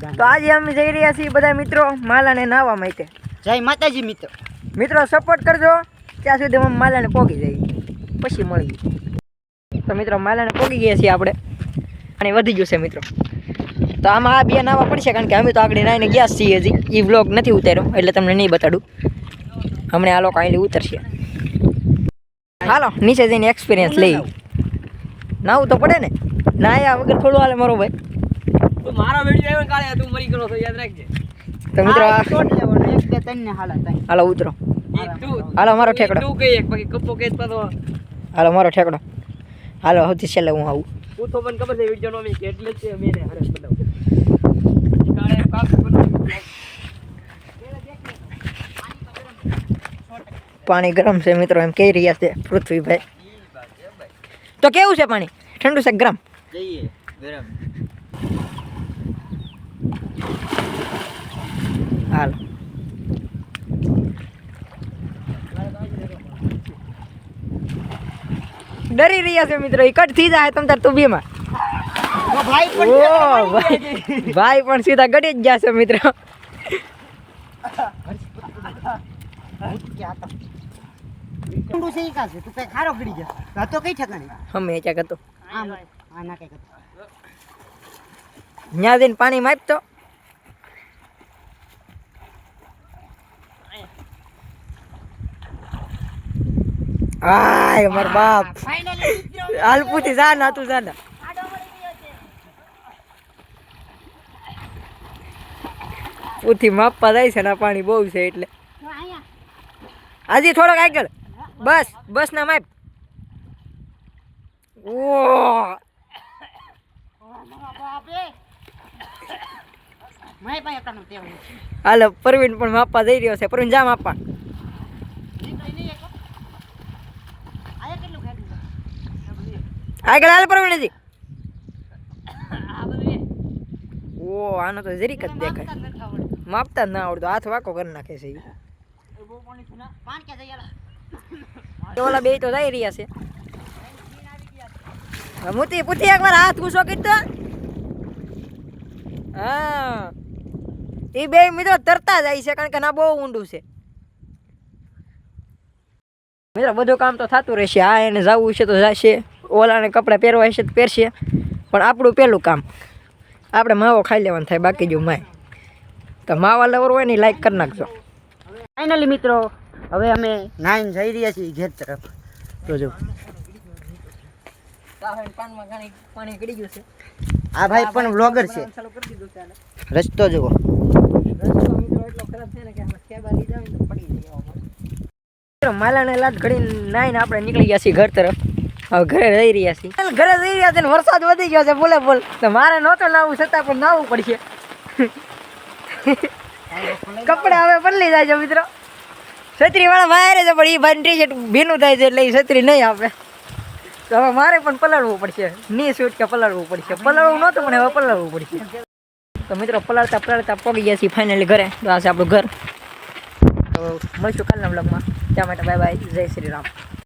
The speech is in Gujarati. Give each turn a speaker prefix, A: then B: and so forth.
A: તો આજે અમે જઈ રહ્યા છીએ બધા મિત્રો માલાને નાહવા માટે.
B: જય માતાજી મિત્રો.
A: મિત્રો સપોર્ટ કરજો. ત્યાં સુધી અમે માલાને પોગી જઈએ. પછી મળીએ. તો મિત્રો માલાને પોગી ગયા છીએ આપણે. અને વધી ગયું છે મિત્રો. તો આમાં આ બે નાવા પડશે કારણ કે અમે તો આગળ નાઈને ગયા છીએ હજી. એ વ્લોગ નથી ઉતાર્યો એટલે તમને નહીં બતાડું. હમણાં આ લોકો અહીં ઉતરશે. હાલો નીચે જઈને એક્સપિરિયન્સ લઈ નાવું તો પડે ને. નાયા વગર થોડું હાલે મારો ભાઈ.
C: તું મારા વીડિયો આવ્યો કાલે તું મરી ગયો છો યાદ રાખજે.
A: તો મિત્રો
B: આ શોટ લેવાનો એક બે ત્રણ ને હાલા ત્રણ
A: હાલો ઉતરો.
C: એક તું.
A: હાલો મારો ઠેકડો
C: તું કઈ એક બાકી કપ્પો કે તો
A: હાલો મારો ઠેકડો. હાલો સૌથી છેલ્લે હું આવું.
C: હું તો મને ખબર છે વીડિયો નો મે કેટલે જ છે મેં હરેશ બનાવું કાલે કાપ બનાવું
A: પાણી ગરમ છે મિત્રો એમ કહી રહ્યા છે પૃથ્વીભાઈ. તો કેવું છે પાણી? ઠંડુ છે ગરમ?
B: જઈએ ગરમ.
A: હાલ. ડરી રહ્યા છે મિત્રો કટ થઈ જાય તમ તાર તું બીમાં
B: ભાઈ
A: પણ સીધા ગડી જ ગયા છે મિત્રો.
B: પાણી છે ઈ કાં છે તું કઈ ખારો પડી જા હતો કઈ ઠેકાણે
A: અમે ક્યાંક હતો
B: આમ આ ના કઈ કરતો
A: ત્યાં જઈને પાણી માપતો આય માર બાપ. હાલ પૂછી જા ના તું જા ના. પૂથી માપવા જાય છે ને પાણી બહુ છે એટલે. હજી થોડોક આગળ. બસ બસ ના માપ. ઓ હાલો પરવીન પણ માપવા જઈ રહ્યો છે. પરવીન જા માપવા
B: નીકળી નહીં એક આયા કેટલું ખાધું
A: આગળ હાલ
C: પ્રવીણજી
A: ઓ આનો તો જરીક જ દેખાય. માપતા જ ના આવડતો. હાથ વાકો કરી નાખે છે ઓલા બે તો જઈ રહ્યા છે. મુતી એક એકવાર હાથ ઘૂસો કીધો. હા. એ બે મિત્રો તરતા જાય છે કારણ કે ના બહુ ઊંડું છે. મિત્રો બધું કામ તો થતું રહેશે. આ એને જવું છે તો જશે. ઓલાને કપડાં પહેરવા હશે તો પહેરશે. પણ આપણું પહેલું કામ. આપણે માવો ખાઈ લેવાનું થાય બાકી જો માય. તો માવા લવર હોય ને લાઈક કરી નાખજો.
B: ફાઇનલી મિત્રો હવે અમે નાઈન જઈ રહ્યા છીએ ઘેર તરફ. તો જો.
A: પાનમાં ઘણી પાણી ગળી ગયું છે
B: આ ભાઈ પણ બ્લોગર છે.
A: ચાલુ કરી દીધું છે આને.
B: રસ્તો જુઓ.
A: રસ્તો મિત્રો એટલો ખરાબ છે ને કે આમાં કેબા લીધા હોય તો પડી જાય. માલાને લાટ ઘડી નાઈને આપણે નીકળી ગયા છીએ ઘર તરફ. હવે ઘરે રહી રહ્યા છીએ. ઘરે રહી રહ્યા છે વરસાદ વધી ગયો છે, બોલે બોલ. તો મારે નહોતો નાવું છતાં પણ નાવું પડશે. કપડા હવે બદલી જાય છે, મિત્રો. છત્રી વાળા બહાર છે, પણ એ ભાઈ ટી શર્ટ ભીનું થાય છે, એટલે એ છત્રી નહીં આપે. તો હવે મારે પણ પલાળવું પડશે. ની સૂટ કે પલાળવું પડશે. પલાળવું નહોતું, પણ હવે પલાળવું પડશે. તો મિત્રો પલાળતા પલાળતા પગી ગયા છીએ ફાઇનલી ઘરે. આ છે આપણું ઘર. મળીશું કાલના બ્લોગમાં ત્યાં માટે બાય બાય જય શ્રી રામ.